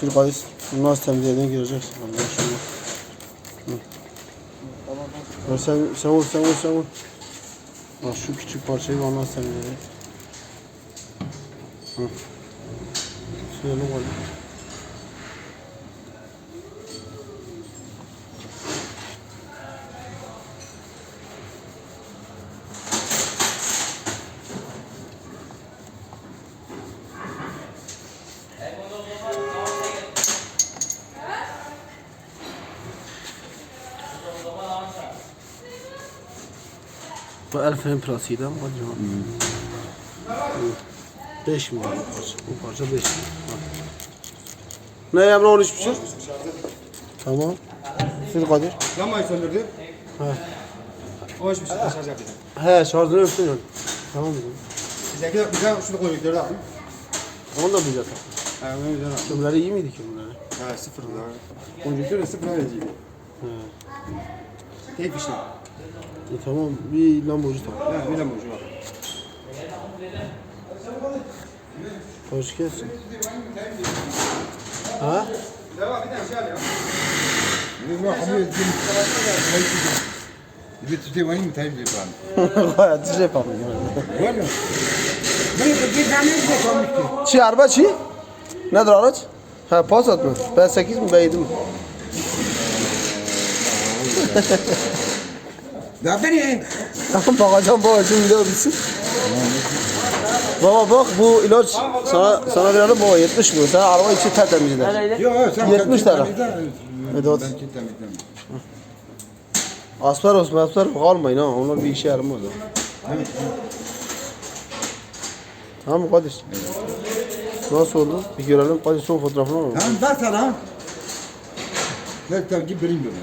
Sür kayıs. Bunu nasıl temizlediğini göreceksin. Allah. Hı. Ver sen, sen vur, sen vur, sen vur. Bak şu küçük parçayı bana nasıl temizledin. Hı. Suyunu koy. Bu el freni plasıydı ama hadi bakalım. 5 milyon bu parça. Bu parça 5 milyon. Bak. Ne Emre 13 buçuk? Tamam. Sür Kadir. Lambayı söndürdü. He. O hiçbir şey şarj yapacak. He şarjını ölçtün yani. Tamam mı? Bizdeki de bize şunu koyduk dörde atın. Onu da bize tak. Ha ben bir tane Kömürleri iyi miydi kömürleri? Ha sıfır da. Konjüktür de sıfır öğrenciydi. He. Tek fişli. E, tamam bir lambocu tak. Ha bir lambayı var. Hoş gelsin. Ha? Devam bir tane şey al ya. Bir tutuyor bana mı tayyip diyor Bayağı düz yapalım yani. Böyle. Bir bir tane de kalmıştı. Çi araba çi? Nedir araç? Ha Passat mı? B8 mi B7 mi? Beni. Tamam bakacağım baba şimdi biliyor musun? Baba bak bu ilaç sana sana verelim baba 70 mi? Sen araba içi tertemiz eder. Yok sen 70 tane. Evet. Asperos asperos kalmayın ha onlar bir işe yaramaz. Tamam mı Kadir? Nasıl oldu? Bir görelim Kadir son fotoğrafını alalım. Tamam bak sana. Tek tek gibi bilmiyorum.